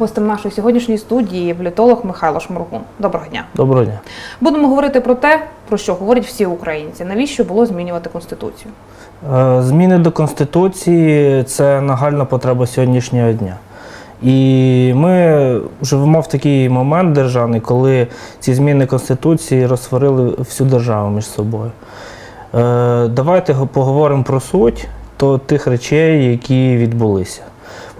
Гостем нашої сьогоднішньої студії політолог Михайло Шморгун. Доброго дня. Доброго дня. Будемо говорити про те, про що говорять всі українці. Навіщо було змінювати конституцію? Е, Зміни до Конституції це нагальна потреба сьогоднішнього дня. І ми живемо в такий момент державний, коли ці зміни Конституції розсварили всю державу між собою. Е, Давайте поговоримо про суть то тих речей, які відбулися.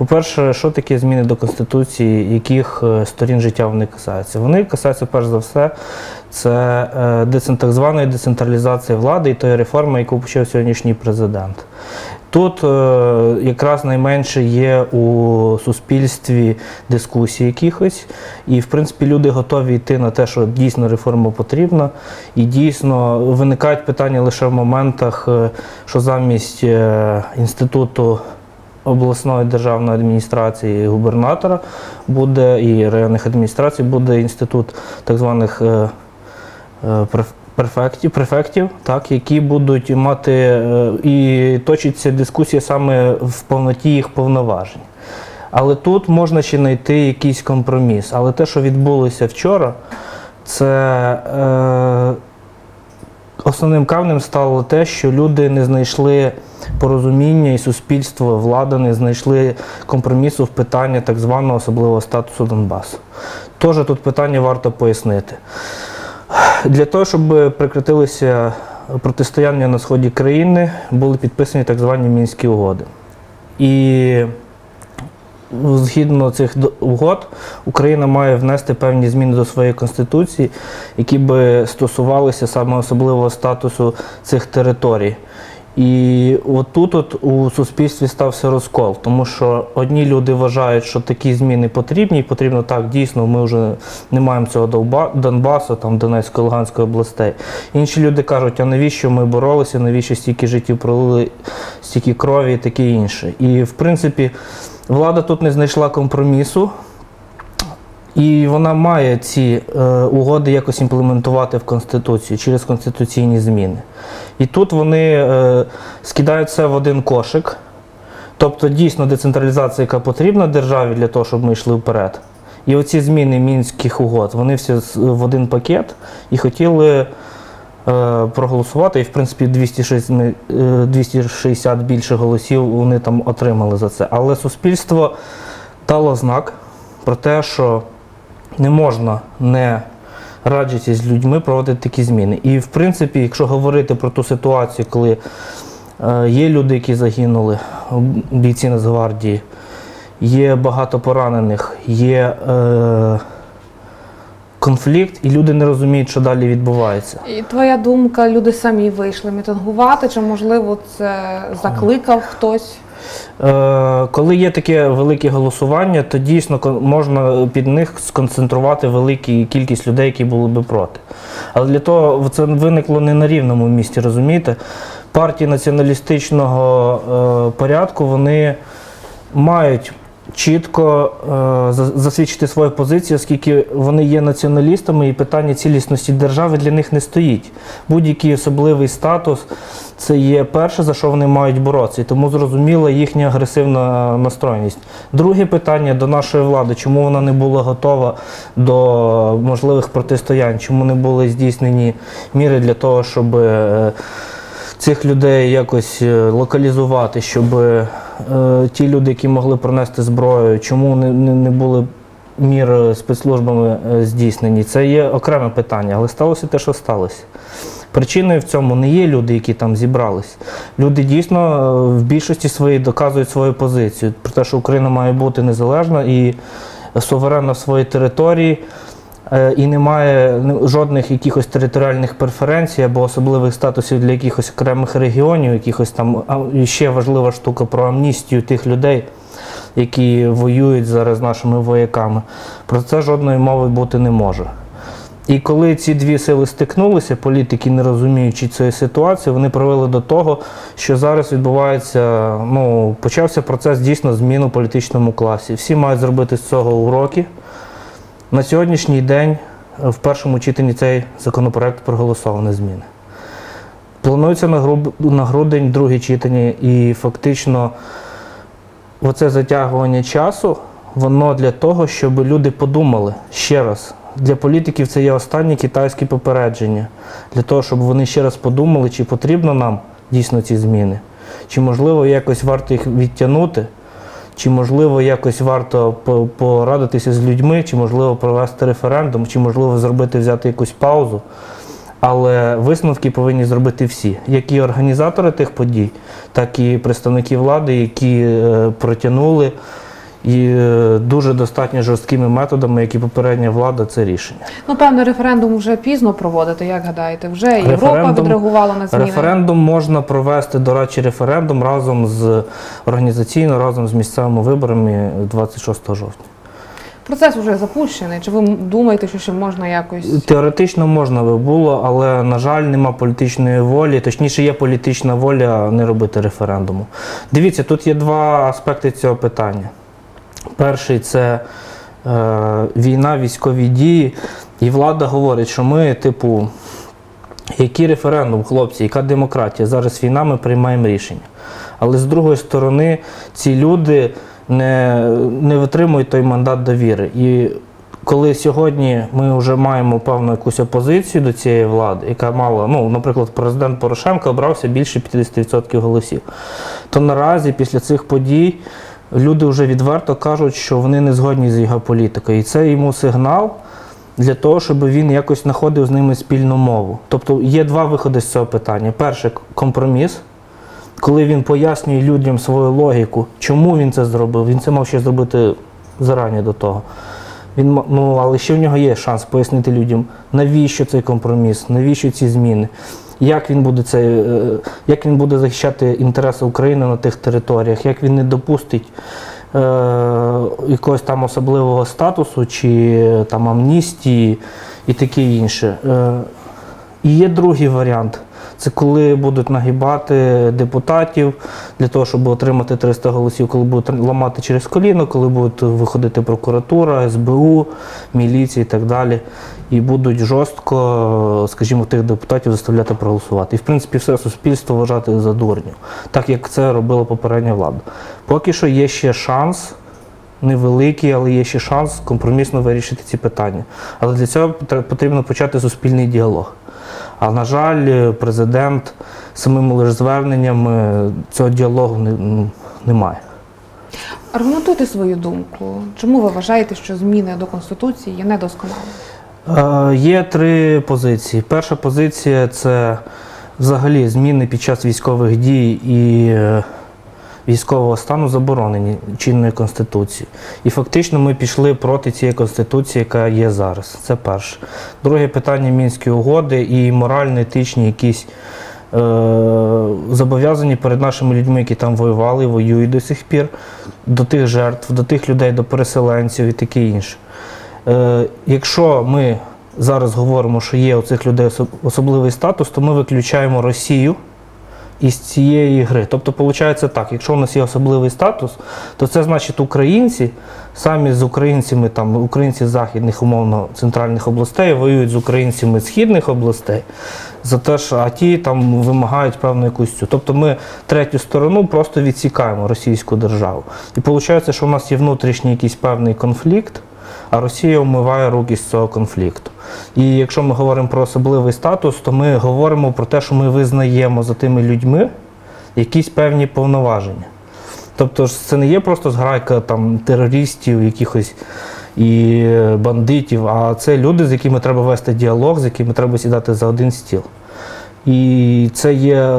По-перше, що таке зміни до Конституції, яких е, сторін життя вони касаються? Вони касаються перш за все це е, так званої децентралізації влади і тої реформи, яку почав сьогоднішній президент. Тут е, якраз найменше є у суспільстві дискусій якихось, і в принципі люди готові йти на те, що дійсно реформа потрібна, і дійсно виникають питання лише в моментах, що замість інституту обласної державної адміністрації губернатора буде і районних адміністрацій буде інститут так званих е, е, преф- префектів, префектів, так, які будуть мати е, і точиться дискусія саме в повноті їх повноважень. Але тут можна ще знайти якийсь компроміс. Але те, що відбулося вчора, це е, основним камнем стало те, що люди не знайшли порозуміння і суспільство, влада не знайшли компромісу в питанні так званого особливого статусу Донбасу. Теж тут питання варто пояснити. Для того, щоб прекратилися протистояння на сході країни, були підписані так звані мінські угоди. І згідно цих угод, Україна має внести певні зміни до своєї конституції, які би стосувалися саме особливого статусу цих територій. І отут от у суспільстві стався розкол, тому що одні люди вважають, що такі зміни потрібні, і потрібно так, дійсно, ми вже не маємо цього Донбасу, там Донецької, Луганської областей. Інші люди кажуть, а навіщо ми боролися, навіщо стільки життів пролили, стільки крові і таке інше. І в принципі, влада тут не знайшла компромісу. І вона має ці е, угоди якось імплементувати в Конституцію через конституційні зміни. І тут вони е, все в один кошик. Тобто дійсно децентралізація, яка потрібна державі для того, щоб ми йшли вперед. І оці зміни мінських угод, вони всі в один пакет і хотіли проголосувати. І, в принципі, 260, е, 260 більше голосів вони там отримали за це. Але суспільство дало знак про те, що не можна не раджитися з людьми проводити такі зміни. І в принципі, якщо говорити про ту ситуацію, коли е, є люди, які загинули, бійці Нацгвардії, є багато поранених, є е, конфлікт, і люди не розуміють, що далі відбувається. І твоя думка, люди самі вийшли мітингувати, чи можливо це закликав хтось? Е, Коли є таке велике голосування, то дійсно можна під них сконцентрувати велику кількість людей, які були би проти. Але для того це виникло не на рівному місці, розумієте? Партії націоналістичного е, порядку вони мають чітко е, засвідчити свою позицію, оскільки вони є націоналістами, і питання цілісності держави для них не стоїть. Будь-який особливий статус це є перше, за що вони мають боротися. І тому зрозуміла їхня агресивна настроєність. Друге питання до нашої влади, чому вона не була готова до можливих протистоянь, чому не були здійснені міри для того, щоб. Цих людей якось е, локалізувати, щоб е, ті люди, які могли пронести зброю, чому не, не, були мір е, спецслужбами е, здійснені, це є окреме питання, але сталося те, що сталося. Причиною в цьому не є люди, які там зібрались. Люди дійсно в більшості своїй доказують свою позицію про те, що Україна має бути незалежна і суверенна в своїй території. Е, І немає ну, жодних якихось територіальних преференцій або особливих статусів для якихось окремих регіонів, якихось там і ще важлива штука про амністію тих людей, які воюють зараз з нашими вояками. Про це жодної мови бути не може. І коли ці дві сили стикнулися, політики, не розуміючи цієї ситуації, вони привели до того, що зараз відбувається, ну, почався процес дійсно зміни у політичному класі. Всі мають зробити з цього уроки. На сьогоднішній день е, в першому читанні цей законопроект проголосовані зміни. Планується на, грудень друге читання, і фактично оце затягування часу, воно для того, щоб люди подумали ще раз. Для політиків це є останнє китайське попередження. Для того, щоб вони ще раз подумали, чи потрібно нам дійсно ці зміни, чи можливо якось варто їх відтягнути, чи можливо якось варто порадитися з людьми, чи можливо провести референдум, чи можливо зробити взяти якусь паузу. Але висновки повинні зробити всі, як і організатори тих подій, так і представники влади, які е, протягнули і е, дуже достатньо жорсткими методами, як і попередня влада, це рішення. Ну, певно, референдум вже пізно проводити, як гадаєте? Вже і Європа відреагувала на зміни. Референдум можна провести, до речі, референдум разом з організаційно, разом з місцевими виборами 26 жовтня. Процес вже запущений. Чи ви думаєте, що ще можна якось? Теоретично можна би було, але на жаль, нема політичної волі. Точніше, є політична воля не робити референдуму. Дивіться, тут є два аспекти цього питання. Перший це е, війна, військові дії, і влада говорить, що ми, типу, який референдум, хлопці, яка демократія? Зараз війна, ми приймаємо рішення. Але з другої сторони, ці люди не, не витримують той мандат довіри. І коли сьогодні ми вже маємо певну якусь опозицію до цієї влади, яка мала, ну, наприклад, президент Порошенко обрався більше 50% голосів, то наразі після цих подій люди вже відверто кажуть, що вони не згодні з його політикою. І це йому сигнал для того, щоб він якось знаходив з ними спільну мову. Тобто є два виходи з цього питання. Перше компроміс. Коли він пояснює людям свою логіку, чому він це зробив, він це мав ще зробити зарані до того. Він, ну, але ще в нього є шанс пояснити людям, навіщо цей компроміс, навіщо ці зміни, як він буде, це, е, як він буде захищати інтереси України на тих територіях, як він не допустить е, якогось там особливого статусу чи е, там амністії і таке інше. Е, і є другий варіант. Це коли будуть нагибати депутатів для того, щоб отримати 300 голосів, коли будуть ламати через коліно, коли будуть виходити прокуратура, СБУ, міліція і так далі. І будуть жорстко, скажімо, тих депутатів заставляти проголосувати. І в принципі все суспільство вважати за дурнів, так як це робила попередня влада. Поки що є ще шанс невеликий, але є ще шанс компромісно вирішити ці питання. Але для цього потрібно почати суспільний діалог. А на жаль, президент самим лише зверненням е, цього діалогу не, немає. Аргументуйте свою думку. Чому ви вважаєте, що зміни до конституції є недосконалими? Е, Є три позиції. Перша позиція це взагалі зміни під час військових дій і е, військового стану заборонені чинною конституцією. І фактично ми пішли проти цієї конституції, яка є зараз. Це перше. Друге питання мінської угоди і морально-етичні якісь. е, Зобов'язані перед нашими людьми, які там воювали, воюють до сих пір, до тих жертв, до тих людей, до переселенців і таке інше. Е, якщо ми зараз говоримо, що є у цих людей особливий статус, то ми виключаємо Росію із цієї гри. Тобто, виходить так, якщо у нас є особливий статус, то це значить українці самі з українцями, там українці західних, умовно, центральних областей воюють з українцями східних областей, за те, що а ті там вимагають певну якусь цю. Тобто ми третю сторону просто відсікаємо російську державу. І виходить, що у нас є внутрішній якийсь певний конфлікт. А Росія вмиває руки з цього конфлікту. І якщо ми говоримо про особливий статус, то ми говоримо про те, що ми визнаємо за тими людьми якісь певні повноваження. Тобто це не є просто зграйка там терористів, якихось і бандитів, а це люди, з якими треба вести діалог, з якими треба сідати за один стіл. І це є,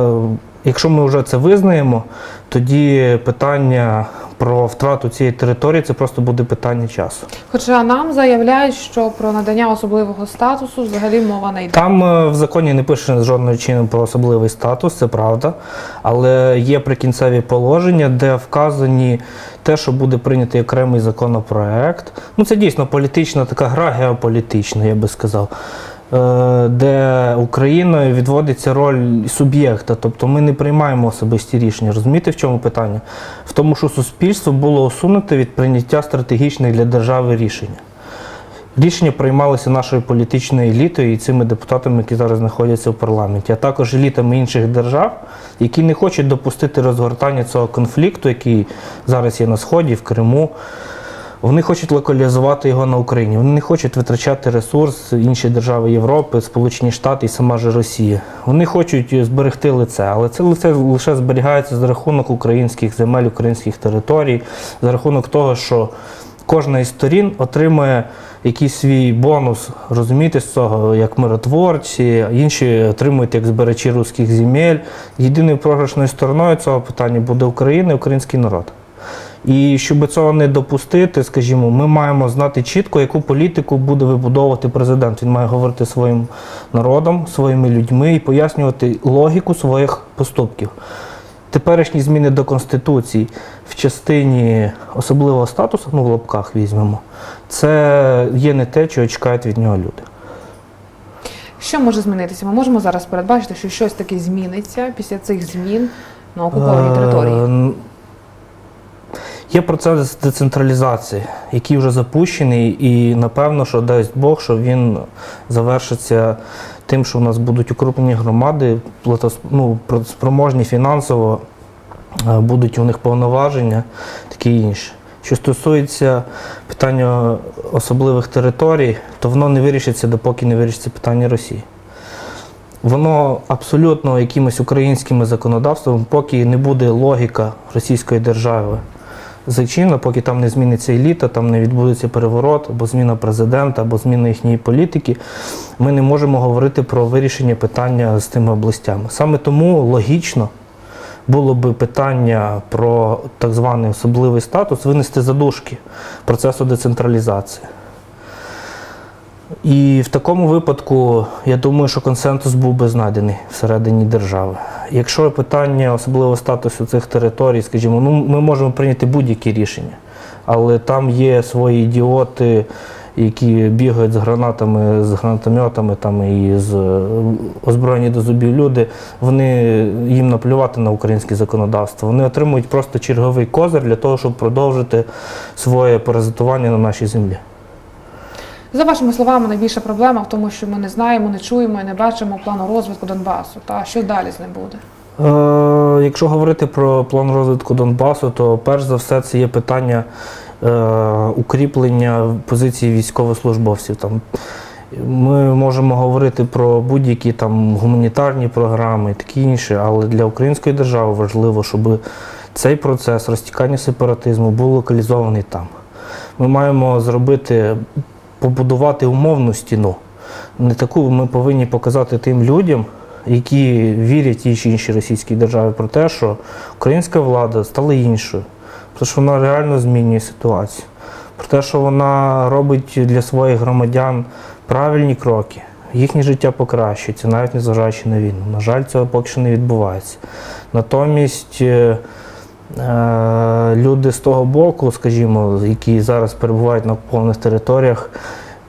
якщо ми вже це визнаємо, тоді питання про втрату цієї території це просто буде питання часу. Хоча нам заявляють, що про надання особливого статусу взагалі мова не йде. Там е, в законі не пише жодним чином про особливий статус, це правда. Але є прикінцеві положення, де вказані те, що буде прийнятий окремий законопроект. Ну це дійсно політична така гра геополітична, я би сказав. Е, Де Україною відводиться роль суб'єкта, тобто ми не приймаємо особисті рішення. Розумієте, в чому питання? В тому, що суспільство було усунуте від прийняття стратегічних для держави рішення. Рішення приймалися нашою політичною елітою і цими депутатами, які зараз знаходяться в парламенті, а також елітами інших держав, які не хочуть допустити розгортання цього конфлікту, який зараз є на Сході, в Криму. Вони хочуть локалізувати його на Україні. Вони не хочуть витрачати ресурс інші держави Європи, Сполучені Штати і сама ж Росія. Вони хочуть зберегти лице, але це лице лише зберігається за рахунок українських земель, українських територій, за рахунок того, що кожна із сторін отримує якийсь свій бонус, розумієте, з цього, як миротворці, інші отримують як збирачі руських земель. Єдиною програшною стороною цього питання буде Україна і український народ. І щоб цього не допустити, скажімо, ми маємо знати чітко, яку політику буде вибудовувати президент. Він має говорити своїм народом, своїми людьми і пояснювати логіку своїх поступків. Теперішні зміни до Конституції в частині особливого статусу, ну в лапках візьмемо, це є не те, чого чекають від нього люди. Що може змінитися? Ми можемо зараз передбачити, що щось таке зміниться після цих змін на окупованій території. Є процес децентралізації, який вже запущений, і напевно, що дасть Бог, що він завершиться тим, що у нас будуть укрупнені громади, ну, спроможні фінансово, е, будуть у них повноваження, таке інше. Що стосується питання особливих територій, то воно не вирішиться, допоки не вирішиться питання Росії. Воно абсолютно якимось українськими законодавством, поки не буде логіка російської держави зачинена, поки там не зміниться еліта, там не відбудеться переворот, або зміна президента, або зміна їхньої політики, ми не можемо говорити про вирішення питання з тими областями. Саме тому логічно було би питання про так званий особливий статус винести задушки процесу децентралізації. І в такому випадку я думаю, що консенсус був би знайдений всередині держави. Якщо питання особливого статусу цих територій, скажімо, ну ми можемо прийняти будь-які рішення, але там є свої ідіоти, які бігають з гранатами, з гранатометами там і з е, озброєні до зубів люди, вони їм наплювати на українське законодавство. Вони отримують просто черговий козир для того, щоб продовжити своє паразитування на нашій землі. За вашими словами, найбільша проблема в тому, що ми не знаємо, не чуємо і не бачимо плану розвитку Донбасу. Та що далі з ним буде? Е, якщо говорити про план розвитку Донбасу, то перш за все це є питання е, укріплення позиції військовослужбовців. Там, ми можемо говорити про будь-які там гуманітарні програми і таке інше, але для української держави важливо, щоб цей процес розтікання сепаратизму був локалізований там. Ми маємо зробити, побудувати умовну стіну. Не таку ми повинні показати тим людям, які вірять тій чи іншій російській державі про те, що українська влада стала іншою, про що вона реально змінює ситуацію, про те, що вона робить для своїх громадян правильні кроки, їхнє життя покращується, навіть незважаючи на війну. На жаль, цього поки що не відбувається. Натомість е, люди з того боку, скажімо, які зараз перебувають на окупованих територіях,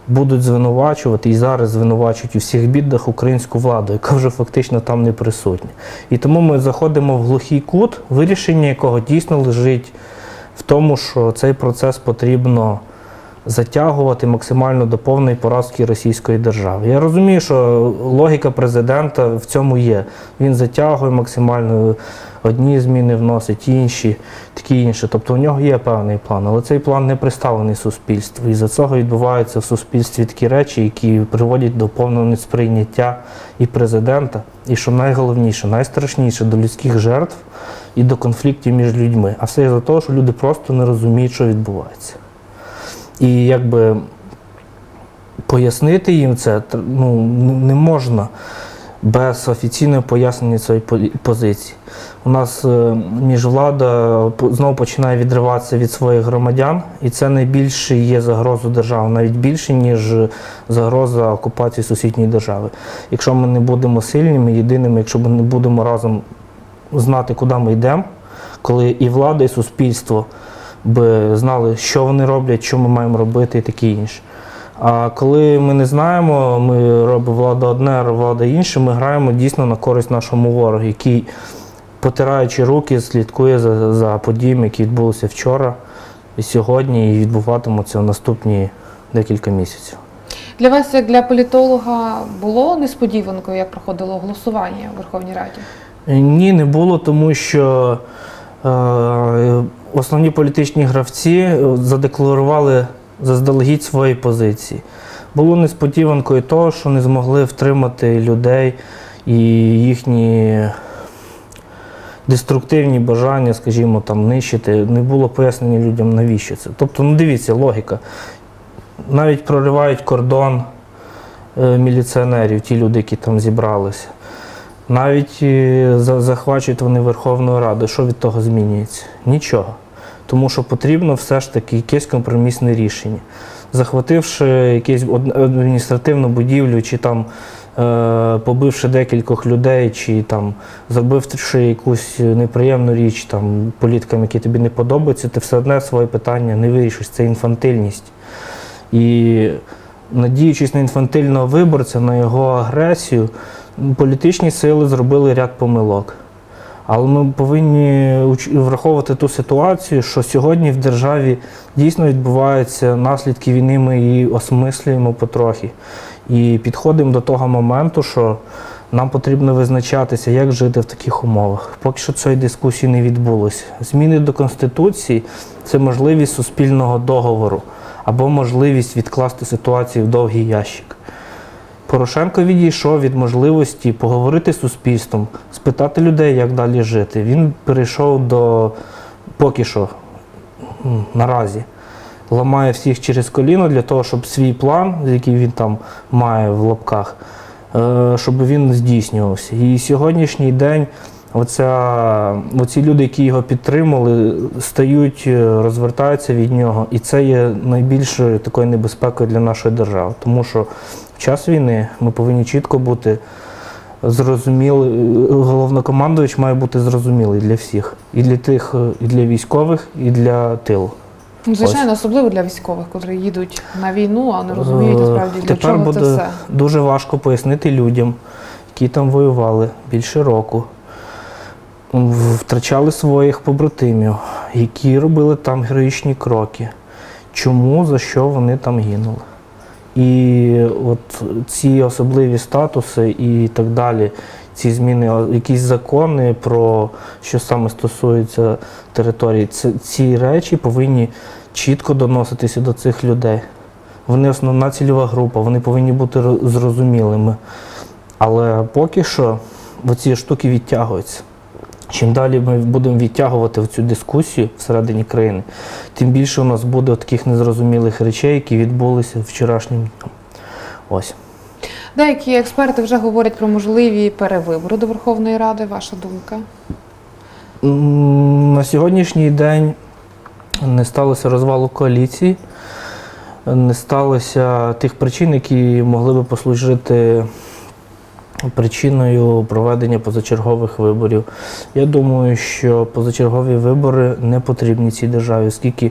будуть звинувачувати і зараз звинувачують у всіх бідах українську владу, яка вже фактично там не присутня. І тому ми заходимо в глухий кут, вирішення якого дійсно лежить в тому, що цей процес потрібно затягувати максимально до повної поразки російської держави. Я розумію, що логіка президента в цьому є. Він затягує максимально одні зміни вносить, інші, такі інші. Тобто у нього є певний план, але цей план не представлений суспільству. І за цього відбуваються в суспільстві такі речі, які приводять до повного несприйняття і президента, і що найголовніше, найстрашніше до людських жертв і до конфліктів між людьми. А все за того, що люди просто не розуміють, що відбувається. І якби пояснити їм це ну, не можна без офіційного пояснення цієї позиції. У нас е, міжвлада знову починає відриватися від своїх громадян, і це найбільше є загроза держави, навіть більше, ніж загроза окупації сусідньої держави. Якщо ми не будемо сильними, єдиними, якщо ми не будемо разом знати, куди ми йдемо, коли і влада, і суспільство би знали, що вони роблять, що ми маємо робити і таке інше. А коли ми не знаємо, ми робимо влада одне, а влада інше, ми граємо дійсно на користь нашому ворогу, який, потираючи руки, слідкує за, за подіями, які відбулися вчора і сьогодні, і відбуватимуться в наступні декілька місяців. Для вас, як для політолога, було несподіванкою, як проходило голосування у Верховній Раді? Ні, не було, тому що е, основні політичні гравці е, задекларували заздалегідь свої позиції. Було несподіванкою того, що не змогли втримати людей і їхні деструктивні бажання, скажімо, там нищити. Не було пояснення людям, навіщо це. Тобто, ну дивіться, логіка. Навіть проривають кордон е, міліціонерів, ті люди, які там зібралися. Навіть е, захвачують вони Верховну Раду. Що від того змінюється? Нічого. Тому що потрібно все ж таки якесь компромісне рішення. Захвативши якусь адміністративну будівлю, чи там е, побивши декількох людей, чи там зробивши якусь неприємну річ там, політикам, які тобі не подобаються, ти все одне своє питання не вирішиш. Це інфантильність. І надіючись на інфантильного виборця, на його агресію, політичні сили зробили ряд помилок. Але ми повинні враховувати ту ситуацію, що сьогодні в державі дійсно відбуваються наслідки війни, ми її осмислюємо потрохи. І підходимо до того моменту, що нам потрібно визначатися, як жити в таких умовах. Поки що цієї дискусії не відбулося. Зміни до Конституції це можливість суспільного договору або можливість відкласти ситуацію в довгий ящик. Порошенко відійшов від можливості поговорити з суспільством, спитати людей, як далі жити. Він перейшов до поки що наразі. Ламає всіх через коліно для того, щоб свій план, який він там має в лапках, е, щоб він здійснювався. І сьогоднішній день оця, оці люди, які його підтримали, стають, е, розвертаються від нього. І це є найбільшою такою небезпекою для нашої держави. Тому що час війни ми повинні чітко бути зрозуміли. Головнокомандувач має бути зрозумілий для всіх. І для тих, е, і для військових, і для тилу. Ну, Звичайно, особливо для військових, котрі їдуть на війну, а не розуміють Е, насправді для Тепер чого буде це все. дуже важко пояснити людям, які там воювали більше року, втрачали своїх побратимів, які робили там героїчні кроки. Чому, за що вони там гинули? І от ці особливі статуси і так далі, ці зміни, якісь закони про що саме стосується території, ці речі повинні чітко доноситися до цих людей. Вони основна цільова група, вони повинні бути зрозумілими. Але поки що ці штуки відтягуються. Чим далі ми будемо відтягувати в цю дискусію всередині країни, тим більше у нас буде таких незрозумілих речей, які відбулися вчорашнім днем. Ось. Деякі експерти вже говорять про можливі перевибори до Верховної Ради. Ваша думка? На сьогоднішній день не сталося розвалу коаліції, не сталося тих причин, які могли би послужити причиною проведення позачергових виборів. Я думаю, що позачергові вибори не потрібні цій державі, оскільки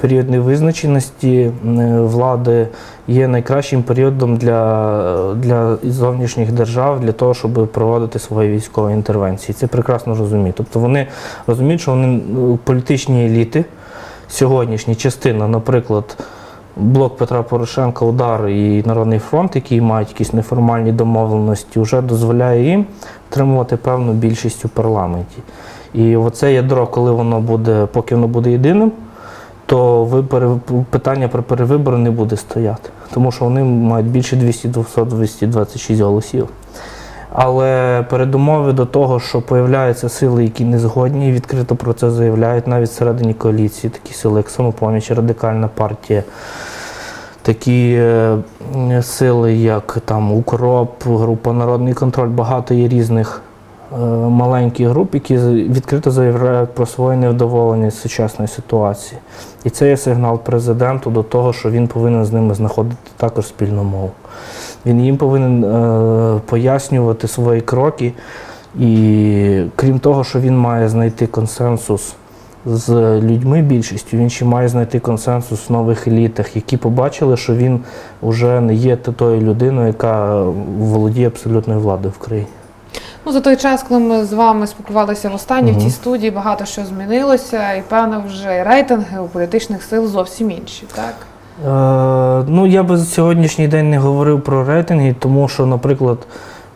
період невизначеності е, влади є найкращим періодом для, для зовнішніх держав для того, щоб проводити свої військові інтервенції. Це прекрасно розуміють. Тобто вони розуміють, що вони ну, політичні еліти, сьогоднішні частина, наприклад. Блок Петра Порошенка, удар і Народний фронт, які мають якісь неформальні домовленості, вже дозволяє їм отримувати певну більшість у парламенті. І оце ядро, коли воно буде, поки воно буде єдиним, то вибори, питання про перевибори не буде стояти, тому що вони мають більше 200, 200, 226 голосів. Але передумови до того, що появляються сили, які не згодні, і відкрито про це заявляють навіть всередині коаліції, такі сили, як самопоміч, радикальна партія, такі е, сили, як там Укроп, група Народний контроль, багато є різних е, маленьких груп, які відкрито заявляють про своє невдоволення сучасної ситуації. І це є сигнал президенту до того, що він повинен з ними знаходити також спільну мову. Він їм повинен е, пояснювати свої кроки. І крім того, що він має знайти консенсус з людьми більшістю, він ще має знайти консенсус в нових елітах, які побачили, що він вже не є тою людиною, яка володіє абсолютною владою в країні. Ну, за той час, коли ми з вами спілкувалися в Мгм. цій студії, багато що змінилося, і певно вже рейтинги у політичних сил зовсім інші, так? Е, ну, я би за сьогоднішній день не говорив про рейтинги, тому що, наприклад,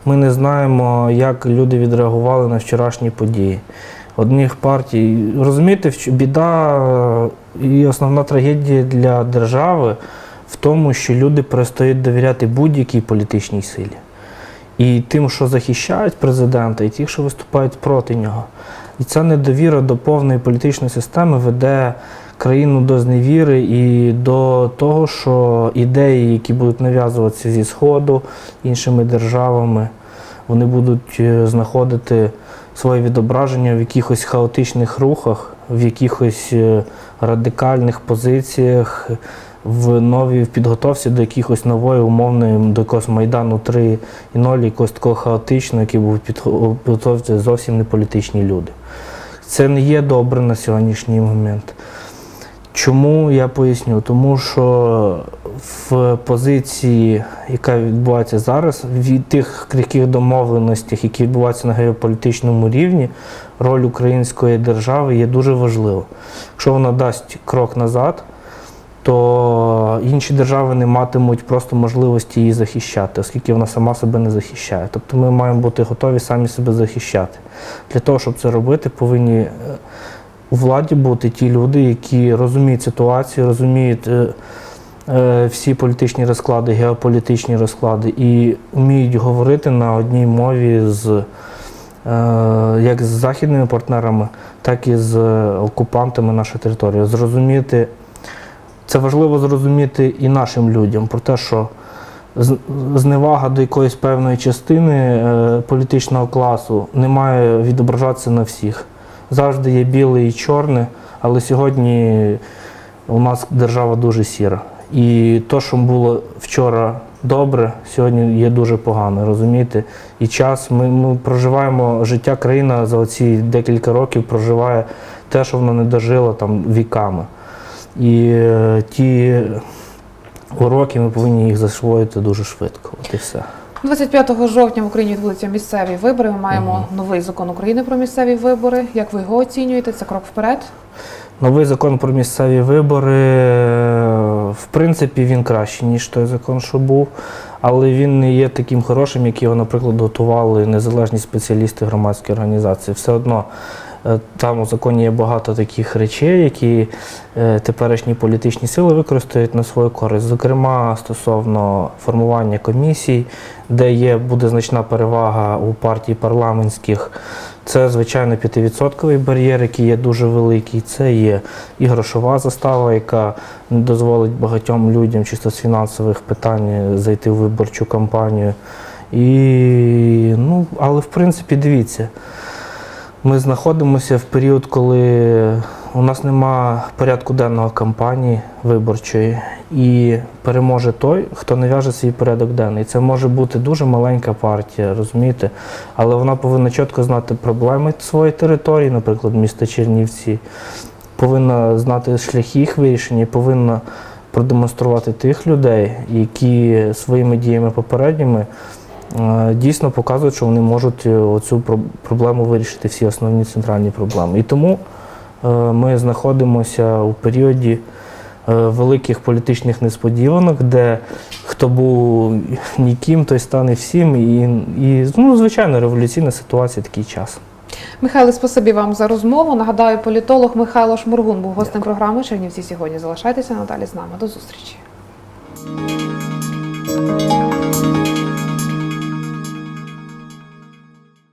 ми не знаємо, як люди відреагували на вчорашні події. Одних партій. Розумієте, біда е, і основна трагедія для держави в тому, що люди перестають довіряти будь-якій політичній силі. І тим, що захищають президента, і ті, що виступають проти нього. І ця недовіра до повної політичної системи веде країну до зневіри і до того, що ідеї, які будуть нав'язуватися зі Сходу іншими державами, вони будуть е, знаходити своє відображення в якихось хаотичних рухах, в якихось е, радикальних позиціях, в новій в підготовці до якихось нової умовної, до якогось Майдану 3 і 0, якогось такого хаотичного, який був підготовці зовсім не політичні люди. Це не є добре на сьогоднішній момент. Чому я поясню? Тому що в позиції, яка відбувається зараз, від тих крихких домовленостей, які відбуваються на геополітичному рівні, роль української держави є дуже важлива. Якщо вона дасть крок назад, то інші держави не матимуть просто можливості її захищати, оскільки вона сама себе не захищає. Тобто ми маємо бути готові самі себе захищати. Для того, щоб це робити, повинні е, у владі бути ті люди, які розуміють ситуацію, розуміють е, е, всі політичні розклади, геополітичні розклади і вміють говорити на одній мові з е, як з західними партнерами, так і з окупантами нашої території. Зрозуміти, це важливо зрозуміти і нашим людям про те, що зневага до якоїсь певної частини політичного класу не має відображатися на всіх. Завжди є біле і чорне, але сьогодні у нас держава дуже сіра. І то, що було вчора добре, сьогодні є дуже погано, розумієте? І час ми, ми проживаємо життя країна за оці декілька років проживає те, що вона не дожила там віками. І е, ті уроки ми повинні їх засвоїти дуже швидко. От і все. 25 жовтня в Україні відбудуться місцеві вибори. Ми маємо новий закон України про місцеві вибори. Як ви його оцінюєте? Це крок вперед? Новий закон про місцеві вибори, е, в принципі, він кращий, ніж той закон, що був, але він не є таким хорошим, як його, наприклад, готували незалежні спеціалісти громадської організації. Все одно там у законі є багато таких речей, які е, теперішні політичні сили використають на свою користь. Зокрема, стосовно формування комісій, де є буде значна перевага у партій парламентських. Це, звичайно, 5% бар'єр, який є дуже великий. Це є і грошова застава, яка дозволить багатьом людям чисто з фінансових питань зайти в виборчу кампанію. І, ну, але в принципі, дивіться, ми знаходимося в період, коли у нас нема порядку денного кампанії виборчої, і переможе той, хто нав'яже свій порядок денний. Це може бути дуже маленька партія, розумієте? Але вона повинна чітко знати проблеми своєї території, наприклад, міста Чернівці, повинна знати шляхи їх вирішення, повинна продемонструвати тих людей, які своїми діями попередніми дійсно показують, що вони можуть е, оцю проблему вирішити, всі основні центральні проблеми. І тому е, ми знаходимося у періоді е, великих політичних несподіванок, де хто був ніким, той стане всім. І, і ну, звичайно, революційна ситуація такий час. Михайло, спасибі вам за розмову. Нагадаю, політолог Михайло Шмургун був гостем програми Чернівці сьогодні. Залишайтеся надалі з нами. До зустрічі.